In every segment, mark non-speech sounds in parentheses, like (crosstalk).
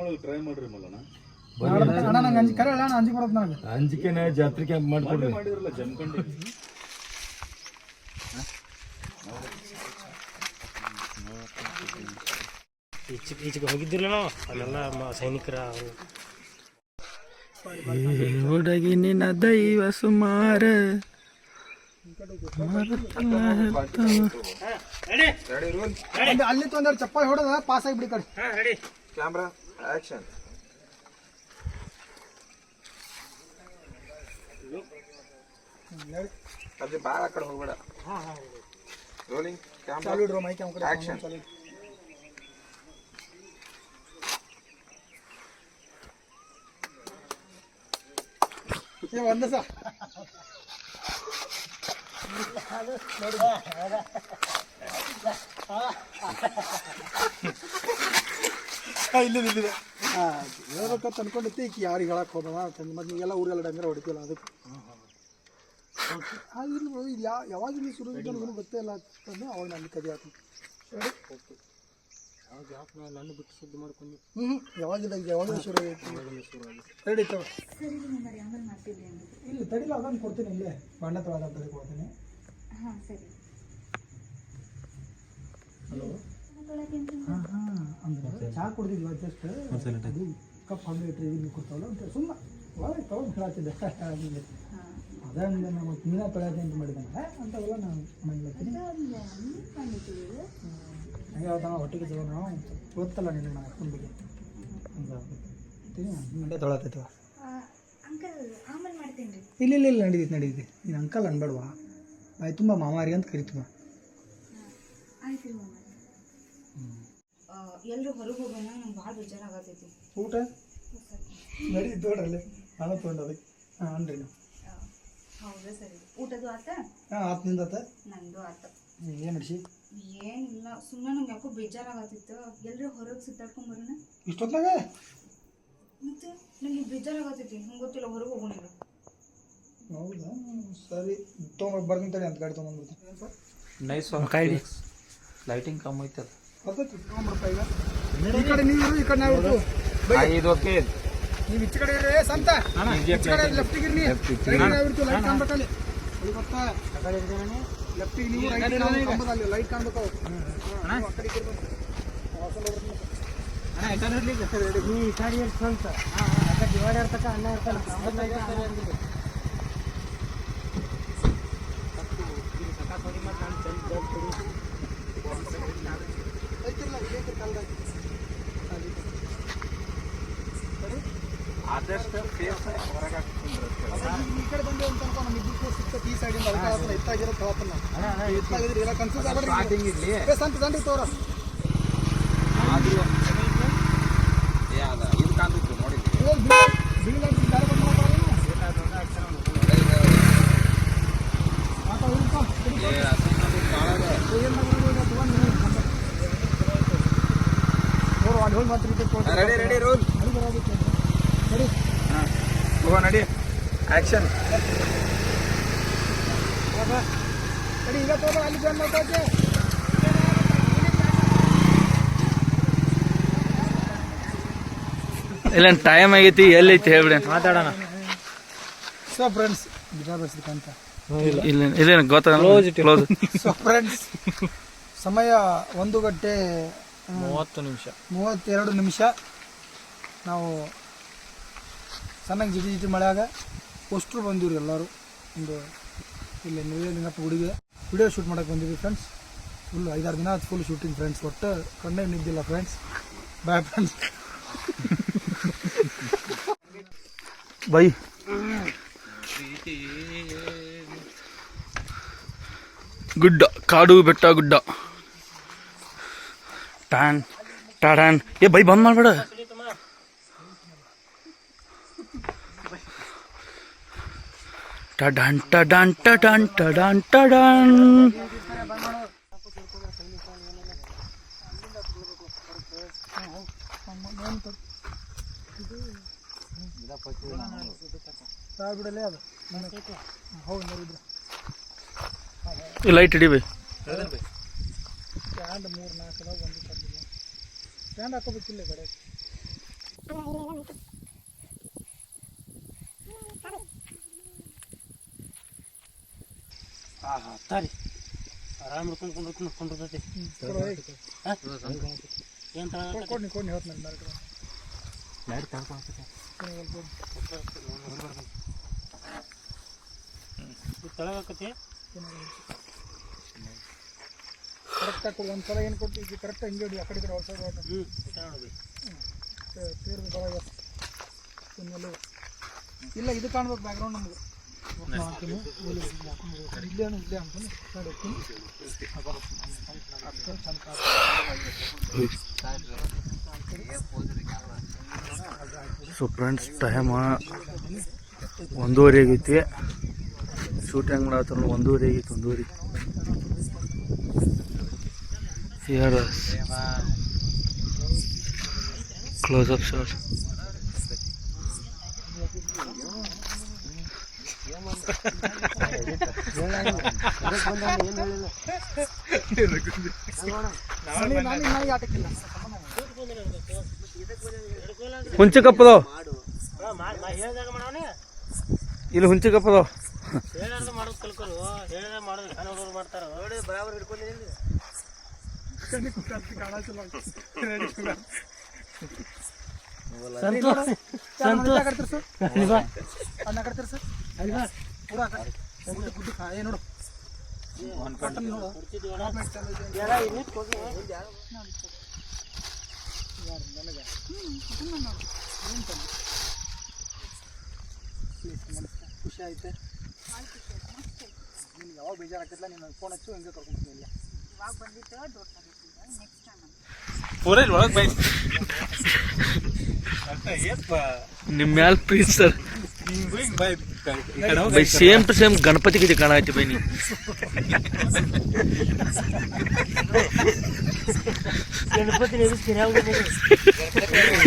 ಒಳಗೆ ಟ್ರೈ ಮಾಡ್ರಿ ಮಲ್ಲಣ್ಣ. ಅಣ್ಣ ನಂಗೆ ಅಂಜಿ ಕರೆ ಅಣ್ಣ ಅಂಜಿ ಬರುತ್ತೆ ನನಗೆ. ಅಂಜಿಕೆನ ಜಾತ್ರೆ ಕ್ಯಾಂಪ್ ಮಾಡ್ಕೊಡ್ರಿ. ಮಾಡಿದ್ರಲ್ಲ ಜಮ್ಕಂಡಿ ಈಚೆ ಈಚೆಗೆ ಹೋಗಿದ್ದಿಲ್ಲ ಅಲ್ಲೆಲ್ಲ ಸೈನಿಕರ ಹುಡುಗಿ ನಿನ್ನ ದೈವ ಸುಮಾರ. ಅಲ್ಲಿ ಒಂದೆರಡು ಚಪ್ಪಾಳಿ ಹೊಡೆದ ಪಾಸ್ ಆಗಿಬಿಡಿ ಕಡೆ. ರೆಡಿ. ಕ್ಯಾಮ್ರಾ ಆಕ್ಷನ್ ಅದೇ ಬಾಳ ಆ ಕಡೆ ಹೋಗ್ಬೇಡ ರೋಲಿಂಗ್ ಕ್ಯಾಮ್ರಾ ಚಾಲು ಇಡ್ರು ಮೈಕ್ ಕಡೆ Action. ಚಾಲು ಇಡು. ಏ, ಒಂದೇ ಸಾ ಇಲ್ಲಿ ಇಲ್ಲಿದೆ ಹೇಳ್ಬೇಕಂತ ಅನ್ಕೊಂಡಿತ್ತು ಈಕೆ ಯಾರಿಗೆ ಹೇಳಕ್ ಹೋದವ ಅಂತಂದು ಮತ್ತೆ ನೀವೆಲ್ಲ ಊರೆಲ್ಲ ಡಂಗರ ಹೊಡಿತೀವಲ್ಲ ಅದಕ್ಕೆ. ಆಗಿರ್ಲಿ ಬಿಡು, ಇದು ಯಾ ಯಾವಾಗಿಂದ ಶುರು ನನಗೂ ಗೊತ್ತೇ ಇಲ್ಲ ಅಂತಂದು ಅವಾಗ ನನ್ನ ಕದಿ ಆತು ನನ್ನ ಬಿಟ್ಟು ಸುದ್ದಿ ಮಾಡ್ಕೊಂಡು? ಹ್ಞೂ ಯಾವಾಗಿದ್ದಂಗೆ ಯಾವಾಗ ಶುರು ಆಯ್ತು? ರೆಡಿ ತಗೋ. ಇಲ್ಲಿ ತಡಿಲ್ಲ ಅದನ್ನು ಕೊಡ್ತೀನಿ ಇಲ್ಲೇ. ಬಣ್ಣ ತೊಳೆದ ಕೊಡ್ತೀನಿ. ಹಾಂ ಸರಿ. ಹಲೋ ಅಂದ್ರೆ ಚಾ ಕುಡ್ದಿದ್ವಿ ಜಸ್ಟ್ ಅದು ಕಪ್ ಹಂಗೆ ಇಟ್ಟರೆ ಇದನ್ನು ಕೊಡ್ತಾವಲ್ಲ ಅಂತ ಸುಮ್ಮ ಒಳಗೆ ತೊಗೊಂಡು ಹೇಳತ್ತಿದ್ದೆ. ಹಂಗೆ. ಹಾಂ ಅದೇ ಹಂಗೆ ನಾವು ಮೀನ ತೊಳೆಯೋದು ಅಂತ ಮಾಡಿದ್ದಾನೆ. ಅಂಥವೆಲ್ಲ ನಾನು ಮಾಡ್ಲತ್ತೀನಿ. ಹಂಗೆ ಯಾವ್ದು ಒಟ್ಟಿಗೆ ತಗೊಂಡು ನಾವು ಗೊತ್ತಲ್ಲ ನಿನ್ನ ಬಗ್ಗೆ ಹಂಗೆ ಮಂಡೆ ಇಲ್ಲ ಇಲ್ಲ ಇಲ್ಲ ನಡೀತಿ ನಡೀತೈತೆ. ನೀನು ಅಂಕಲ್ ಅನ್ಬೇಡವಾ. ಬಾಯ್ ತುಂಬ ಮಾಮಾರಿ ಅಂತ ಕರಿತೀವ. ಆಯ್ತು ಎಲ್ಲರೂ ಹೊರಗೆ ಹೋಗೋಣ ನಂಗೆ ಭಾಳ ಬೇಜಾರಾಗತೈತಿ. ಊಟ? ಸರಿ ನೋಡ್ರಲ್ಲಿ ನಾನು ತೊಗೊಂಡು ಅದಕ್ಕೆ ಹಾಂ ಅನ್ರಿ ನೀವು. ಹೌದಾ ಸರಿ. ಊಟದು ಆತ? ಹಾಂ ಆತು ನಿಂದತ್ತ ನಂದು ಆತ. ಏನು ನಡ್ಸಿ? ಏನಿಲ್ಲ ಸುಮ್ಮನೆ ನಂಗೆ ಯಾಕೋ ಬೇಜಾರಾಗತ್ತಿತ್ತು. ಎಲ್ಲರೂ ಹೊರಗೆ ಸುತ್ತಾಡ್ಕೊಂಡ್ ಬರೋಣ? ಇಷ್ಟೊತ್ತಾಗ ಮತ್ತೆ ನನಗೆ ಬೇಜಾರಾಗತ್ತೈತಿ. ನಂಗೆ ಗೊತ್ತಿಲ್ಲ ಹೊರಗೆ ಹೋಗೋಣ. ಹೌದಾ? ಸರಿ. ತೊಗೊಂಡು ಬರ್ತೀನಿ ಅಂತ ಗಾಡಿ ತೊಗೊಂಡ್ಬಿಡ್ತೀನಿ ನೈಸ್ ಲೈಟಿಂಗ್ ಕಮ್ಮಿ ಐತೆ ಬರ್ತೈತಿ ತೊಗೊಂಡ್ಬಿಡ್ತಾ ಈಗ ಈ ಕಡೆ ನೀವು ಇರು, ಈ ಕಡೆ ನಾವು ಇರ್ತೀವಿ. ಬೈ. ಇದು ಓಕೆ. ನೀವು ಈಚೆ ಕಡೆ ಇರ್ರಿ. ಸಂತ. ಈಚೆ ಕಡೆ ಲೆಫ್ಟಿಗೆ ಇರ್ಲಿ ರೈಟ್ ನಾವು ಇರ್ತೀವಿ ಲೈಟ್ ಕಾಣ್ಬೇಕಲ್ಲಿ. ಅಲ್ಲಿ ಗೊತ್ತಾ ಲೆಫ್ಟಿಗೆ ನೀವು ರೈಟ್ ಕಾಣ್ಬೇಕಲ್ಲಿ ಲೈಟ್ ಕಾಣ್ಬೇಕು. ಹಾ, ಆ ಕಡೆ ಈ ಕಡೆ. ಈ ಇರ್ತಕ್ಕ ಅಣ್ಣ ಇರ್ತಾನೆ. ಐತಿರಲ್ಲ, ಇಲ್ಲೇ ಐತಿ ಕಾಲ್ದಾಗ. ಆದಷ್ಟು ಫೇಸ್ ಹೊರಗೆ ಈ ಕಡೆ ಬಂದು ಅಂತ ಅನ್ಕೊ, ಈ ಸೈಡಿಂದ ಅದಕ್ಕೆ ಎತ್ತಾಗಿರುತ್ತೆ ಆತನ ಎತ್ತಾಗಿದ್ರೆ ಇಲ್ಲ ಕನ್ಫ್ಯೂಸ್ ಆಗ್ಬೇಡ್ರಿ ಸ್ಟಾರ್ಟಿಂಗ್ ಇರಲಿ ಸಂತ ಸಂತ ತೋರ ಆದ್ರೂ ಏ ಅದ ಇದು ಕಾಣ್ತಿತ್ತು ನೋಡಿದ್ವಿ ಏ, ಬಿಳಿ- ಬಿಳಿ light ಇಲ್ಲಿ ದಾರಿ ಬಂದ್ ಮಾಡ್ತಾರೇನು? ಆತ ಹುಡುಕ, ಹುಡುಕ. ಏ ಅದು ಇನ್ನೊಂದು ಭಾಳ ಅದ. ಏನ್ ಮಾಡೋದು ಈಗ ತಗೊಂಡ್ ನೀನು ಕಂಬ. ನೋಡು, ಅಲ್ಲಿ ಹೋಗಿ ಮತ್ತೆ repeat ಕೊಡು. ರೆಡಿ ರೆಡಿ ರೋಲ್ ಅಲ್ಲಿ ಬರೋದಕ್ಕೆ. ನಡಿ. ಹೋಗೋ ನಡಿ ಈಗ ಅಲ್ಲಿ ಮಾಡ್ತಾ ಇಲ್ಲ ಟೈಮ್ ಆಗೈತಿ ಎಲ್ಲೈತಿ ಹೇಳ್ಬಿಡಿ ಮಾತಾಡೋಣ. ಸೊ ಫ್ರೆಂಡ್ಸ್ ಗಿಟಾರ್ ಬಸ್ಲಿಕ್ಕಂತ ಇಲ್ಲ. ಇಲ್ಲ ಗೊತ್ತಾಗ ಕ್ಲೋಸ್ ಸೊ ಫ್ರೆಂಡ್ಸ್ ಸಮಯ ಒಂದು ಗಂಟೆ ಮೂವತ್ತು ನಿಮಿಷ. ಮೂವತ್ತೆರಡು ನಿಮಿಷ. ನಾವು ಸಣ್ಣಗೆ ಜಿಟಿ ಜಿಟಿ ಮಳೆಯಾಗ ಅಷ್ಟರು ಬಂದಿವ್ರಿ ಎಲ್ಲರೂ. ಒಂದು ಇಲ್ಲಿ ನೆನಪು ಹುಡುಗಿ. ವಿಡಿಯೋ ಶೂಟ್ ಮಾಡಕ್ಕೆ ಬಂದಿದ್ವಿ ಫ್ರೆಂಡ್ಸ್ ಫುಲ್ ಐದಾರು ದಿನ ಫುಲ್ ಶೂಟಿಂಗ್ ಫ್ರೆಂಡ್ಸ್ ಒಟ್ಟು ಕಣ್ಣೇ ನಿದ್ದಿಲ್ಲ ಫ್ರೆಂಡ್ಸ್ ಬಾಯ್ ಫ್ರೆಂಡ್ಸ್ ಬೈ. ಗುಡ್ಡ, ಕಾಡು ಬೆಟ್ಟ ಗುಡ್ಡ. ಟ್ಯಾನ್ ಟ್ಯಾನ್ ಏ, ಬೈ, ಬಂದ್ ಮಾಡ್ಬೇಡ. ಟಡಾನ್ ಟಡಾನ್ ಟಡಾನ್ ಟಡಾನ್ ಟಡಾನ್ ಲೈಟ್ ಹಿಡಿ ಬೈ. ಸ್ಟ್ಯಾಂಡ್ ಮೂರು ನಾಲ್ಕು ಒಂದು ತಂದಿಲ್ಲ ಸ್ಟ್ಯಾಂಡ್ ಹಾಕೋಬೇಕಿಲ್ಲ ಕಡೆ. ಹಾ ಹಾಂ ಸರಿ ಆರಾಮ್ ಹಿಡ್ಕೊಂಡು ಕೊಂಡು ಕೊಂಡಿರ್ತೈತಿ ಏನು? ಕೊಡ್ನಿ ಕೊಡ್ನಿ ಹೇಳ್ತ ನನ್ನ ಮೇಲೆ ಇಟ್ಕೊ. ಇದು ತಳಗಕತ್ತಿ? ಕರೆಕ್ಟಾಗಿ ಕೊಡು ಒಂದು ಸಲ ಏನು ಕೊಟ್ಟು ಇದು ಕರೆಕ್ಟ್ ಹಿಂಗೆ ಹೊಡಿ ಆ ಕಡೆ ಕಡೆ ಹೊಸ ಹ್ಞೂ ಬರಾಗ ಇನ್ನೆಲ್ಲ ಇಲ್ಲ ಇದು ಕಾಣ್ಬೇಕು ಬ್ಯಾಕ್ಗ್ರೌಂಡ್ ನಮ್ಗೆ ಮಾಡ್ತೀನಿ ಇಲ್ಲೇ ಇಲ್ಲೇ ಅಂತಾನೆ ಸೈಡ್ ಹೋಗ್ತೀನಿ ಅಷ್ಟೇ ಚಂದ ಸೊ ಫ್ರೆಂಡ್ಸ್ ಟೈಮ ಒಂದೂವರೆ ಆಗೈತಿ. ಶೂಟ್ ಹೆಂಗೆ ಮಾಡತ್ತಾರ ಒಂದೂವರೆ ಆಗೈತಿ ಒಂದೂವರೆ ಕ್ಲೋಸ್ ಅಪ್ ಶಾಟ್ ನನಗೆ ನನಗೆ ಆಟಕ್ಕಿಲ್ಲ ಹುಂಚಿ ಕಪ್ಪದವ್ ಇಲ್ಲಿ ಹುಂಚಿ ಕಪ್ಪದವ್ ಕಡ್ತೀರಿ ಸರ್ ಅದನ್ನ ಕಡ್ತೀರಿ ಸರ್ ಅಲ್ವಾ? ನೋಡು. ಖುಷಿ ಆಯ್ತೆ. ನಿಮ್ಗೆ ಯಾವಾಗ ಬೇಜಾರಾಗ್ತಿಲ್ಲ ನೀನು ಫೋನ್ ಹಚ್ಚು ಹಿಂಗೆ ಕರ್ಕೊಂಡು ಇಲ್ಲ. ಇವಾಗ ಬಂದಿತ್ತು ಡೋರ್ ನೆಕ್ಸ್ಟ್ ಟೈಮ್ ನಿಮ್ಮ ಮ್ಯಾಲ ಪ್ರೀತಿ ಸರ್ ಬೈ. ಸೇಮ್ ಟು ಸೇಮ್ ಗಣಪತಿ ಗಿತಿ ಕಾಣೈತಿ ಬೈ ನೀ ಗಣಪತಿ ಎದುರ್ಸ್ತೀರಿ ಯಾವ್ದು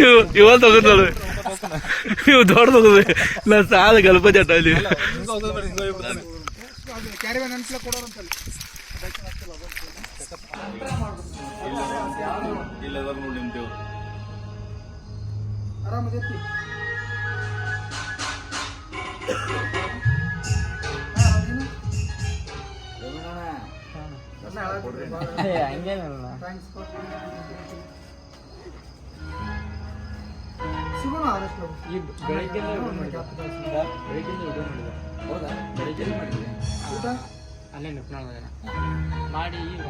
ಇವ್ ಇವ ತಗೊಂಡ್ ಇವ್ ದೊಡ್ಡ ತಗೊಂಡ್ ನಾ ಸಾಲ ಗಣಪತಿ ಅಟ್ಟ ಅಲ್ಲಿ ಕ್ಯಾರಿ ವ್ಯಾನ್ ಅನ್ಸಲ ಕೊಡೋರಂತಲ್ಲ ಇಲ್ಲದ ನೋಡಿ ನಿಮ್ಮ ದೇವ್ರು ಹೌದಾ ಸಿಗೋಣ ಆದಷ್ಟು ಊಟ ಅಲ್ಲೇ ನಿಪ್ನಾಳ ಮಾಡಿ ಈಗ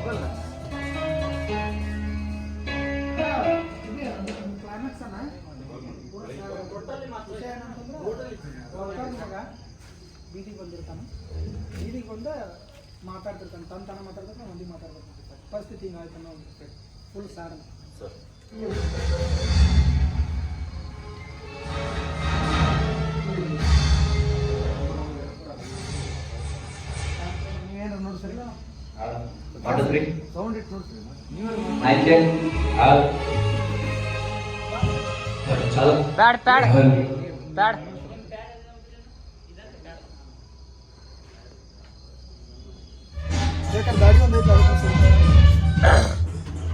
ಕ್ಲೈಮ್ಯಾಕ್ಸ್ ಬೀದಿಗೆ ಬಂದಿರ್ತಾನೆ. ಬೀದಿಗೆ ಬಂದು ಮಾತಾಡ್ತಿರ್ತಾನೆ. ತನ್ನ ತನ ಮಾತಾಡ್ತಾನೆ ಮಂದಿ ಮಾತಾಡ್ಬೇಕು ಪರಿಸ್ಥಿತಿ ಹಿಂಗಾಯ್ತು ಅನ್ನೋ ಫುಲ್ ಸಾರ್ ನೀವೇನು ನೋಡಿ ಸರಿ ಸೌಂಡ್ ಇಟ್ಟು ನೋಡಿ ಬ್ಯಾಡ್ ಒಂದು ಐತೆ ಅದಕ್ಕೆ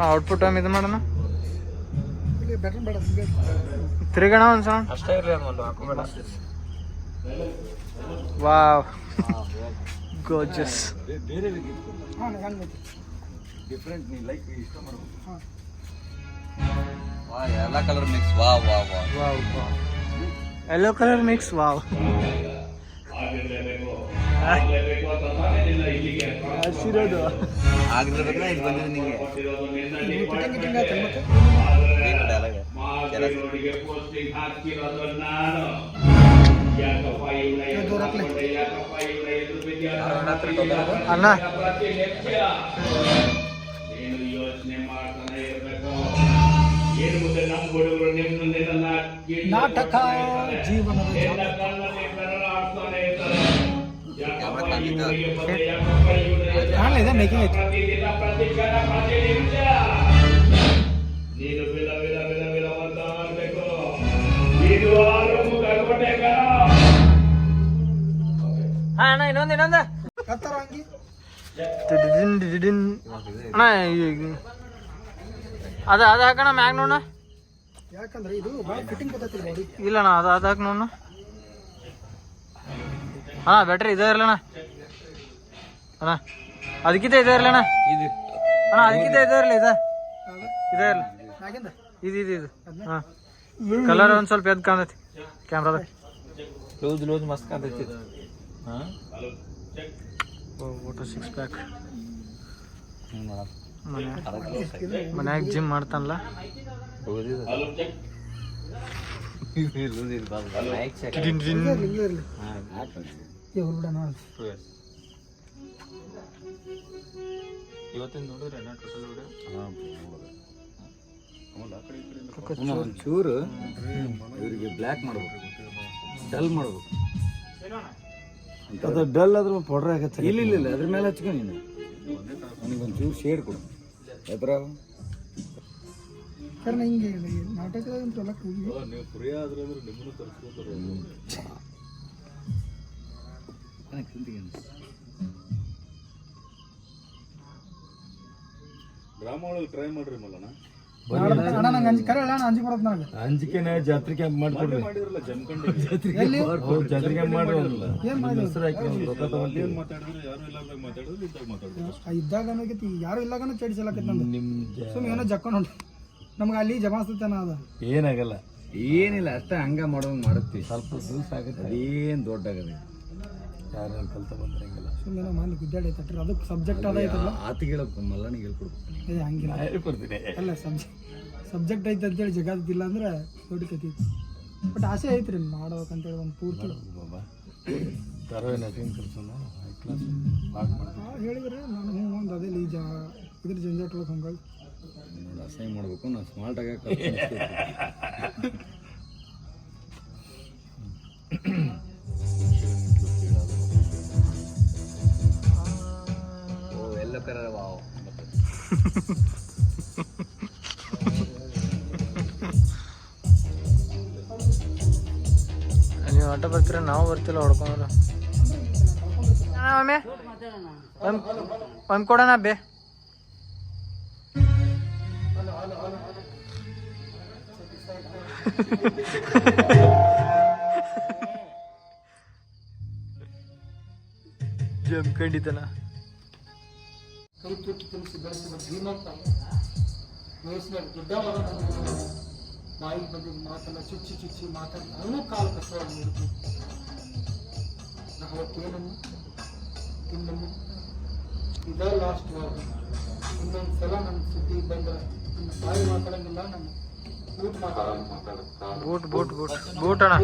ಔಟ್ಪುಟ್ ಟೈಮ್ ಇದು ಮಾಡೋಣ. ತಿರುಗಣ ಒಂದು ಬೇಡ ಸಿಗೇ ತಿರುಗಣ ಒಂದ್ಸಲ ಅಷ್ಟೇ ಇರಲಿ ಅನ್ನೋದು ಹಾಕೋಬೇಡ ವಾವ್. (laughs) ಗೋಜಸ್ ಡಿಫ್ರೆಂಟ್ ನೀ ಲೈಕ್ ಇಷ್ಟ ಮಾಡ್ಬೋದು ಹಾಂ. ಎಲ್ಲ ಕಲರ್ ಮಿಕ್ಸ್ ವಾ ವಾ ವಾ wow yellow colour mix wow ಹಸಿರೋದು ಆಗಿರ್ಬೇಕು ನಿಂಗೆ. ಕಿಟಂಗ್ ನಾಟಕ ಜೀವನದ ಇದೆ ಮೇಕಿಂಗ್ ಐತಿ ನೀನು ಬಿಲ ಬಿಲ ಬಿಲ ಬಿಲ ಇದು ಅಣ್ಣ ಇನ್ನೊಂದು ಇನ್ನೊಂದು. ಕತ್ತಾರ ಹಂಗಿ ಅಣ್ಣ ಈ- ಅದ ಅದ ಹಾಕೋಣ ಮ್ಯಾಗ ನೋಡ ಯಾಕಂದ್ರೆ ಇದು ಫಿಟ್ಟಿಂಗ್ ಗೊತ್ತೈತಿ ಬಾಡಿ ಇಲ್ಲಣ್ಣ ಅದ ಅದ ಹಾಕ್ ನೋಡ ಹಾ ಬೆಟ್ರಿ ಇದೇ ಇರ್ಲಣ್ಣ. ಅಣ್ಣ ಅದಕ್ಕಿಂತ ಇದೇ ಇದು. ಅಣ್ಣ ಅದಕ್ಕಿಂತ ಇದೇ ಇರ್ಲಿ ಇದ. ಇದೇ ಇರ್ಲಿ. ಇದು ಇದು ಇದು. ಹಾ. ಕಲರ್ ಒಂದ್ ಸ್ವಲ್ಪ ಎದ್ ಕಾಣತೈತಿ ಕ್ಯಾಮ್ರಾದ ಲೂಸ್ ಲೂಸ್ ಮಸ್ತ್ ಕಾಣ್ತೈತಿ ಫೋಟೋ ಸಿಕ್ಸ್ ಪ್ಯಾಕ್ ಮನ್ಯಾಗ ಜಿಮ್ ಮಾಡ್ತಾನಲ್ಲ ಚೂರು ಇವತ್ತಿನ ನೋಡಿದ್ರೆ ಒಂಚೂರು ಇವರಿಗೆ ಬ್ಲ್ಯಾಕ್ ಮಾಡ್ಬೇಕು. ಡಲ್ ಮಾಡ್ಬೇಕು. ಅದು ಡಲ್ ಆದ್ರೂ ಪೌಡ್ರ್ ಆಗತ್ತೆ ಇಲ್ಲ ಇಲ್ಲ ಅದ್ರ ಮೇಲೆ ಹಚ್ಕೊ ನೀನು. ನನಗೊಂಚೂರು ಶೇಡ್ ಕೊಡು. ಎದ್ರ? ಕಾರಣ ಹಿಂಗೆ ನಾಟಕದಾಗ ಅಂತ ಎಲ್ಲ ಕೂಗಿ. ನೀವು ಫ್ರೀ ಆದ್ರೆ ಅಂದ್ರೆ ನಿಮ್ಮನ್ನು ತರಿಸ್ಕೋತಾರೆ ಡ್ರಾಮಾ ಒಳಗೆ ಟ್ರೈ ಮಾಡ್ರಿ ಮಲ್ಲಣ್ಣ. ಅಂಜಿಕೆನೆ ಜಾತ್ರೆ ಕ್ಯಾಂಪ್ ಮಾಡ್ಕೊಡ್ರಿ. ಜಾತ್ರೆ ಕ್ಯಾಂಪ್ ಮಾಡ್ರಲ್ಲ. ಹೆಸರು ಹಾಕಿ ರೊಕ್ಕ ಇದ್ದಾಗ ಯಾರು ಇಲ್ಲಾಗನ ಚಡಿಸಲಕೈತಿ ನಂದು. ಸುಮ್ಮನೆ ಏನೋ ಜಕ್ಕೊಂಡು ಹೊಂಟ. ನಮ್ಗೆ ಅಲ್ಲಿ ಜಮಾಸ್ತತನ ಅದ. ಏನಾಗಲ್ಲ. ಏನಿಲ್ಲ ಅಷ್ಟೇ ಹಂಗ ಮಾಡೋಂಗ್ ಮಾಡುತ್ತಿ ಸ್ವಲ್ಪ ದಿವಸ ಆಗುತ್ತೆ. ಅದೇನು ದೊಡ್ಡ ಆಗದೆ ಯಾರು ಕಲ್ತ ಬಂದ್ರಂಗಿಲ್ಲ. ಸುಮ್ಮನೆ ಮಂದಿ ಗುದ್ದಾಡಿ ಐತಟ್ರಿ ಅದಕ್ಕೆ ಸಬ್ಜೆಕ್ಟ್ ಅದ ಐತಲ್ಲ ಆತಿಗೆ ಹೇಳ್ಬೇಕು ಮಲ್ಲನಿಗೆ ಹೇಳ್ಕೊಡ್ಬೇಕು. ಏ ಹಂಗಿಲ್ಲ. ಹೇಳ್ಕೊಡ್ತೀನಿ. ಅಲ್ಲ ಸಬ್ಜೆಕ್ಟ್ ಸಬ್ಜೆಕ್ಟ್ ಐತೆ ಅಂತೇಳಿ ಜಗತ್ತಿಲ್ಲ ಅಂದ್ರೆ ದೊಡ್ಡ ಕತಿ ಬಟ್ ಆಸೆ ಐತ್ರಿ ಮಾಡ್ಬೇಕಂತೇಳಿ ಒಂದು ಪೂರ್ತಿ. ಬಾಬಾ. ತರೋ ನರ್ಸಿಂಗ್ ಹೈ ಕ್ಲಾಸ್ ಮಾಡ್ತೀನಿ ಹೇಳಿದ್ರೆ ನಾನು ಹ್ಞೂ ಒಂದು ಅದೇ ಈ ಜ ಇದ್ರ ಜಂಜಾಟ ಹೋಗಿ ಹಂಗಾಗಿ. ನೋಡಿ ಅಸೈನ್ ಮಾಡ್ಬೇಕು. ನಾನು ಸ್ಮಾರ್ಟ್ ಆಗ ಓ ಎಲ್ಲ ಕಲರ್ bajo. ನೀವು ಆಟ ಬರ್ತೀರ? ನಾವು ಬರ್ತಿಲ್ಲ ಹೊಡ್ಕೊಂಡ್ರ. ಒಮ್ಮೆ. ಒಮ್ಮೆ ಕೊಡೋಣ ಬೇ. ಜಮ್ಕಂಡಿತನ ಕೈ ತುಟ್ಟು ತಿಳಿಸಿ ಬೆಳೆಸಿದ ಶ್ರೀಮಂತ ವಯಸ್ಸಿನ ದೊಡ್ಡ ಬಾಯಿ ಬಗ್ಗೆ ಮಾತನ್ನ ಚುಚ್ಚಿ ಚುಚ್ಚಿ ಮಾತಾಡಿ ಅವನು ಕಾಲ ಕಸವಾಗಿ ನೋಡ್ತೀವಿ ನಾವು ಅವತ್ತೇನನ್ನು ಇನ್ನೊಮ್ಮೆ ಇದೇ ಲಾಸ್ಟ್ ವಾರ್ಡ್ ಇನ್ನೊಂದು ಸಲ ನನ್ನ ಸುದ್ದಿ ಬಂದ್ರೆ ನಿಮ್ಮ ಬಾಯಿ ಮಾತಾಡಂಗಿಲ್ಲ ನಮ್ಮ ಬೂಟ್ ಮಾತಾಡ ಬೂಟ್ ಬೂಟ್ ಬೂಟ್ ಬೂಟ್ ಅಣ್ಣ.